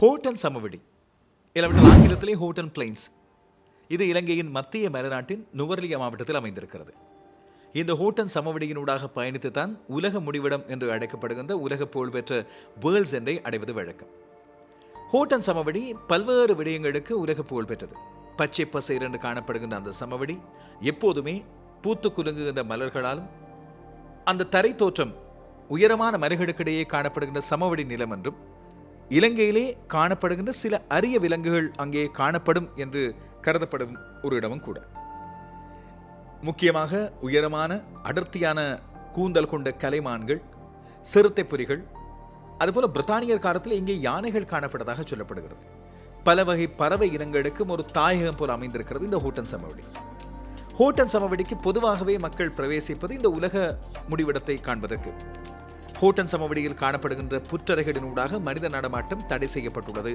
ஹோட்டன் சமவெளி. இல்லாவிட்டால் ஆங்கிலத்திலே ஹோட்டன் பிளைன்ஸ். இது இலங்கையின் மத்திய மலைநாட்டின் நுவர்லியா மாவட்டத்தில் அமைந்திருக்கிறது. இந்த ஹோட்டன் சமவெளியினூடாக பயணித்து தான் உலக முடிவிடம் என்று அழைக்கப்படுகின்ற உலக புகழ்பெற்ற வேர்ல்ட்ஸ் என்றை அடைவது வழக்கம். ஹோட்டன் சமவெளி பல்வேறு விடயங்களுக்கு உலக புகழ்பெற்றது. பச்சை பசைர் என்று காணப்படுகின்ற அந்த சமவெளி எப்போதுமே பூத்து குலுங்குகின்ற மலர்களாலும் அந்த தரை தோற்றம் உயரமான மலைகளுக்கிடையே காணப்படுகின்ற சமவெளி நிலம் என்றும் இலங்கையிலே காணப்படுகின்ற சில அரிய விலங்குகள் அங்கே காணப்படும் என்று கருதப்படும் ஒரு இடமும் கூட. முக்கியமாக உயரமான அடர்த்தியான கூந்தல் கொண்ட கலைமான்கள் சிறுத்தை புலிகள் அதுபோல பிரித்தானியர் காலத்தில் இங்கே யானைகள் காணப்பட்டதாக சொல்லப்படுகிறது. பல வகை பறவை இனங்களுக்கும் ஒரு தாயகம் போல அமைந்திருக்கிறது இந்த ஹோட்டன் சமவெளி. ஹோட்டன் சமவெளிக்கு பொதுவாகவே மக்கள் பிரவேசிப்பது இந்த உலக முடிவிடத்தை காண்பதற்கு. ஹோட்டன் சமவெளியில் காணப்படுகின்ற புற்றறைகளினூடாக மனித நடமாட்டம் தடை செய்யப்பட்டுள்ளது.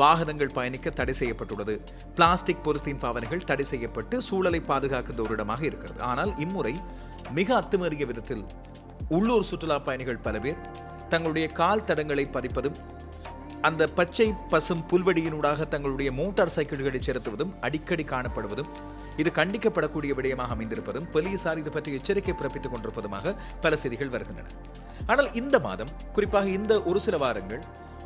வாகனங்கள் பயணிக்க தடை செய்யப்பட்டுள்ளது. பிளாஸ்டிக் பொருத்தின் பாவனைகள் தடை செய்யப்பட்டு சூழலை பாதுகாக்கின்ற ஒரு இடமாக இருக்கிறது. ஆனால் இம்முறை மிக அத்துமீறிய விதத்தில் உள்ளூர் சுற்றுலா பயணிகள் பல பேர் தங்களுடைய கால் தடங்களை பதிப்பதும் அந்த பச்சை பசும் புல்வெடியினூடாக தங்களுடைய மோட்டார் சைக்கிள்களை செலுத்துவதும் அடிக்கடி காணப்படுவதும் இது கண்டிக்கப்படக்கூடிய விடயமாக அமைந்திருப்பதும் போலீசார் இது பற்றி எச்சரிக்கை பிறப்பித்துக் கொண்டிருப்பதுமாக பல செய்திகள் வருகின்றன. ஆனால் இந்த மாதம் குறிப்பாக இந்த ஒரு சில வாரங்கள்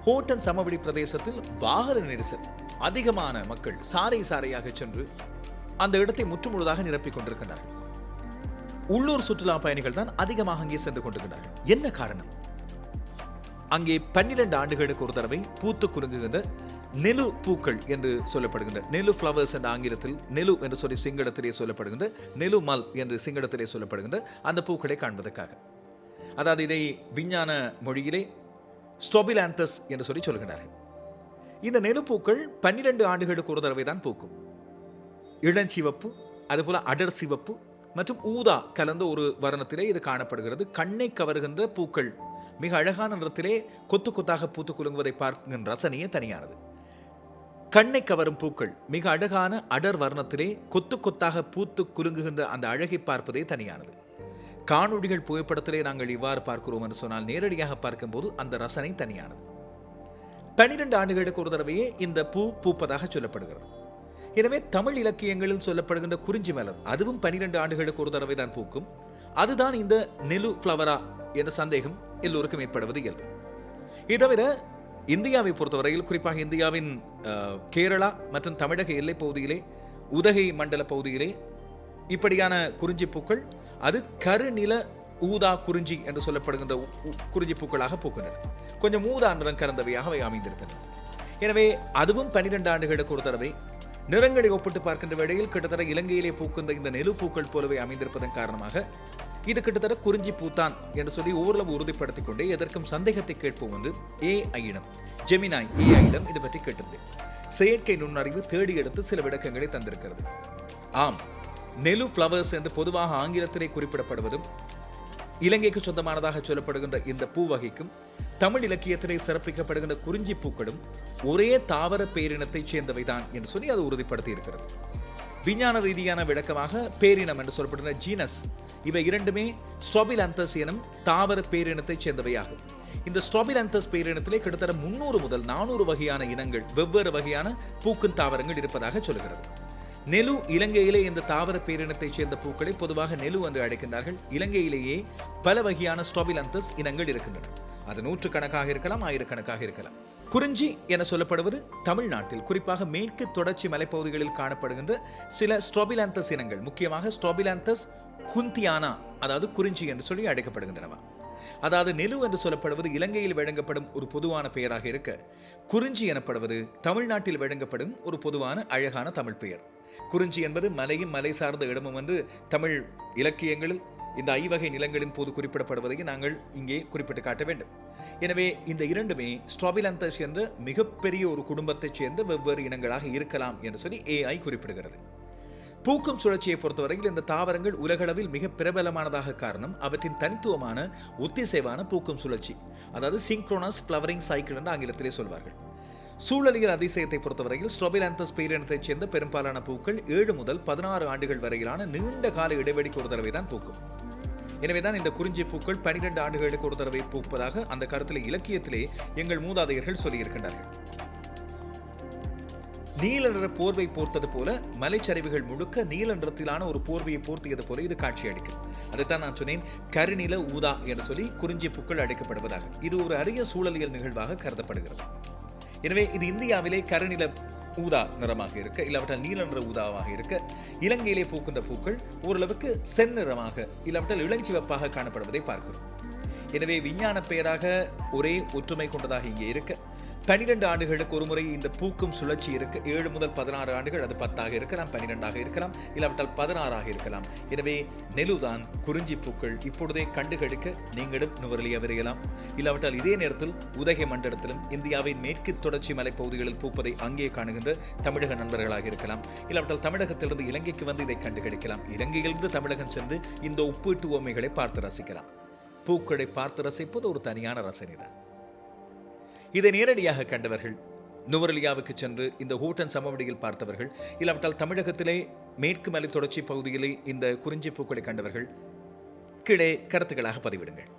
ஹோட்டன் சமவெளி பிரதேசத்தில் வாகன நெரிசல் அதிகமான மக்கள் சாறை சாறையாக சென்று அந்த இடத்தை முற்றுமுழுதாக நிரப்பிக் கொண்டிருக்கிறார்கள் உள்ளூர் சுற்றுலா பயணிகள் தான் அதிகமாக அங்கே சென்று கொண்டிருக்கிறார்கள் என்ன காரணம்? அங்கே பன்னிரண்டு ஆண்டுகளுக்கு ஒரு தடவை பூத்து குலுங்குகின்ற நெலு பூக்கள் என்று சொல்லப்படுகின்ற நெலு ஃப்ளவர்ஸ் என்ற ஆங்கிலத்தில் நெலு என்று சொல்லி சிங்களத்திலே சொல்லப்படுகின்ற நெலு மல் என்று சிங்களத்திலே சொல்லப்படுகின்ற அந்த பூக்களை காண்பதற்காக. அதாவது இதை விஞ்ஞான மொழியிலே ஸ்டோபிலாந்தஸ் என்று சொல்லி சொல்கிறார்கள். இந்த நெலுப்பூக்கள் பன்னிரண்டு ஆண்டுகளுக்கு ஒரு தடவை தான் பூக்கும். இளஞ்சிவப்பு அதுபோல் அடர் சிவப்பு மற்றும் ஊதா கலந்த ஒரு வர்ணத்திலே இது காணப்படுகிறது. கண்ணை கவருகின்ற பூக்கள் மிக அழகான நிறத்திலே கொத்து கொத்தாக பூத்து குலுங்குவதை பார்க்கின்ற ரசனையே தனியானது. கண்ணை கவரும் பூக்கள். மிக அழகான அடர் வர்ணத்திலே கொத்து கொத்தாக பூத்து குலுங்குகின்ற அந்த அழகை பார்ப்பதே தனியானது. காணொளிகள் புகைப்படத்திலே நாங்கள் இவ்வாறு பார்க்கிறோம் என்று சொன்னால் நேரடியாக பார்க்கும்போது அந்த ரசனை தனியானது. பனிரெண்டு ஆண்டுகளுக்கு ஒரு தடவையே இந்த பூ பூப்பதாக சொல்லப்படுகிறது. எனவே தமிழ் இலக்கியங்களில் சொல்லப்படுகின்ற குறிஞ்சி மலர் அதுவும் பனிரெண்டு ஆண்டுகளுக்கு ஒரு தடவை தான் பூக்கும். அதுதான் இந்த நெலு ஃப்ளவரா என்ற சந்தேகம் எல்லோருக்கும் ஏற்படுவது இயல்பு. இதவிர தவிர இந்தியாவை பொறுத்தவரையில் குறிப்பாக இந்தியாவின் கேரளா மற்றும் தமிழக எல்லைப் பகுதியிலே உதகை மண்டல பகுதியிலே இப்படியான குறிஞ்சி பூக்கள் அது கருநில ஊதா குறிஞ்சி என்று சொல்லப்படுகின்ற உ- குறிஞ்சி பூக்களாக பூக்கின்றன கொஞ்சம் ஊதா நிறம் கலந்தவையாக அவை அமைந்திருக்கின்றன. எனவே அதுவும் பன்னிரெண்டு ஆண்டுகளுக்கு ஒரு தடவை. நிறங்களை ஒப்பிட்டு பார்க்கின்ற வேளையில் கிட்டத்தட்ட இலங்கையிலே பூக்கின்ற இந்த நெலு பூக்கள் போலவே அமைந்திருப்பதன் காரணமாக இது கிட்டத்தட்ட குறிஞ்சி பூத்தான் என்று சொல்லி ஓரளவு உறுதிப்படுத்திக் கொண்டே எதற்கும் சந்தேகத்தை கேட்போம் வந்து ஏஐயிடம் ஜெமினாய் ஏஐயிடம் இது பற்றி கேட்டிருந்தது செயற்கை நுண்ணறிவு தேடி எடுத்து சில விளக்கங்களை தந்திருக்கிறது. ஆம் நெலு ஃப்ளவர்ஸ் என்று பொதுவாக ஆங்கிலத்திலே குறிப்பிடப்படுவதும் இலங்கைக்கு சொந்தமானதாக சொல்லப்படுகின்ற இந்த பூ வகைக்கும் தமிழ் இலக்கியத்திலே சிறப்பிக்கப்படுகின்ற குறிஞ்சி பூக்களும் ஒரே தாவர பேரினத்தைச் சேர்ந்தவைதான் என்று சொல்லி அது உறுதிப்படுத்தி இருக்கிறது விஞ்ஞான ரீதியான விளக்கமாக பேரினம் என்று சொல்லப்படுகிற ஜீனஸ் இவை இரண்டுமே ஸ்ட்ராபிலாந்தஸ் எனும் தாவர பேரினத்தைச் சேர்ந்தவையாகும். இந்த ஸ்ட்ராபிலாந்தஸ் பேரினத்திலே கிட்டத்தட்ட முன்னூறு முதல் நானூறு வகையான இனங்கள் வெவ்வேறு வகையான பூக்கும் தாவரங்கள் இருப்பதாக சொல்கிறது நெலு இலங்கையிலே இந்த தாவர பேரினத்தைச் சேர்ந்த பூக்களை பொதுவாக நெலு என்று அழைக்கின்றார்கள். இலங்கையிலேயே பல வகையான ஸ்டாபிலந்தஸ் இனங்கள் இருக்கின்றன. அது நூற்றுக்கணக்காக இருக்கலாம் ஆயிரக்கணக்காக இருக்கலாம். குறிஞ்சி என சொல்லப்படுவது தமிழ்நாட்டில் குறிப்பாக மேற்கு தொடர்ச்சி மலைப்பகுதிகளில் காணப்படுகின்ற சில ஸ்ட்ராபிலாந்தஸ் இனங்கள். முக்கியமாக ஸ்ட்ராபிலாந்தஸ் குந்தியானா அதாவது குறிஞ்சி என்று சொல்லி அழைக்கப்படுகின்றனவா. அதாவது நெலு என்று சொல்லப்படுவது இலங்கையில் வழங்கப்படும் ஒரு பொதுவான பெயராக இருக்க குறிஞ்சி எனப்படுவது தமிழ்நாட்டில் வழங்கப்படும் ஒரு பொதுவான அழகான தமிழ் பெயர். குறிஞ்சி என்பது மலையும் மலை சார்ந்த இடமும் என்று தமிழ் இலக்கியங்களில் இந்த ஐவகை நிலங்களின் போது குறிப்பிடப்படுவதை நாங்கள் இங்கே குறிப்பிட்டு காட்ட வேண்டும். எனவே இந்த இரண்டுமே ஸ்ட்ராபிலந்தஸ் சேர்ந்த மிகப்பெரிய ஒரு குடும்பத்தைச் சேர்ந்த வெவ்வேறு இனங்களாக இருக்கலாம் என்று சொல்லி ஏஐ குறிப்பிடுகிறது. பூக்கும் சுழற்சியை பொறுத்தவரையில் இந்த தாவரங்கள் உலகளவில் மிக பிரபலமானதாக காரணம் அவற்றின் தனித்துவமான ஒத்திசைவான பூக்கும் சுழற்சி. அதாவது சிங்க்ரோனஸ் ஃப்ளவரிங் சைக்கிள் என்று ஆங்கிலத்திலே சொல்வார்கள். சூழலியல் அதிசயத்தை பொறுத்தவரையில் ஸ்ட்ரோபிலாந்தஸ் பேரினத்தைச் சேர்ந்த பெரும்பாலான பூக்கள் ஏழு முதல் பதினாறு ஆண்டுகள் வரையிலான நீண்ட கால இடைவெளிக்கு ஒரு தடவை தான் பூக்கும். எனவேதான் இந்த குறிஞ்சி பூக்கள் பனிரெண்டு ஆண்டுகளுக்கு ஒரு தடவை பூப்பதாக அந்த கருத்தில் இலக்கியத்திலே எங்கள் மூதாதையர்கள் சொல்லியிருக்கின்றார்கள். நீல நிற போர்வை போர்த்தது போல மலைச்சரிவுகள் முழுக்க நீல நிறத்திலான ஒரு போர்வையை போர்த்தியது போல இது காட்சி அளிக்கும் அதைத்தான் நான் சொன்னேன் கருநில ஊதா என்று சொல்லி குறிஞ்சி பூக்கள் அழைக்கப்படுவதாக. இது ஒரு அரிய சூழலியல் நிகழ்வாக கருதப்படுகிறது. எனவே இது இந்தியாவிலே கருநில ஊதா நிறமாக இருக்க இல்லாவிட்டால் நீல நிற ஊதாவாக இருக்க இலங்கையிலே பூக்கின்ற பூக்கள் ஓரளவுக்கு செந்நிறமாக இல்லாவிட்டால் இளஞ்சிவப்பாக காணப்படுவதை பார்க்கிறோம். எனவே விஞ்ஞான பெயராக ஒரே ஒற்றுமை கொண்டதாக இங்கே இருக்க பனிரெண்டு ஆண்டுகளுக்கு ஒரு முறை இந்த பூக்கும் சுழற்சி இருக்கு. ஏழு முதல் பதினாறு ஆண்டுகள் அது பத்தாக இருக்கலாம் பன்னிரெண்டாக இருக்கலாம் இல்லாவிட்டால் பதினாறாக இருக்கலாம். எனவே நெலுதான் குறிஞ்சி பூக்கள் இப்பொழுதே கண்டுகளிக்க நீங்களும் நுவரலியா விரையலாம். இல்லாவிட்டால் இதே நேரத்தில் உதகை மண்டலத்திலும் இந்தியாவின் மேற்கு தொடர்ச்சி மலைப்பகுதிகளில் பூப்பதை அங்கே காணுகின்ற தமிழக நண்பர்களாக இருக்கலாம். இல்லாவிட்டால் தமிழகத்திலிருந்து இலங்கைக்கு வந்து இதை கண்டுகளிக்கலாம் இலங்கையிலிருந்து தமிழகம் சென்று இந்த ஒப்பீட்டு உவமைகளை பார்த்து ரசிக்கலாம். பூக்களை பார்த்து ரசிப்பது ஒரு தனியான ரசனை தான். இதை நேரடியாக கண்டவர்கள். நுவரலியாவுக்கு சென்று இந்த ஹூட்டன் சமவெளியில் பார்த்தவர்கள். இல்லாவிட்டால் தமிழகத்திலே மேற்கு மலை தொடர்ச்சி பகுதியிலே இந்த குறிஞ்சி பூக்களை கண்டவர்கள். கீழே கருத்துக்களாக பதிவிடுங்கள்.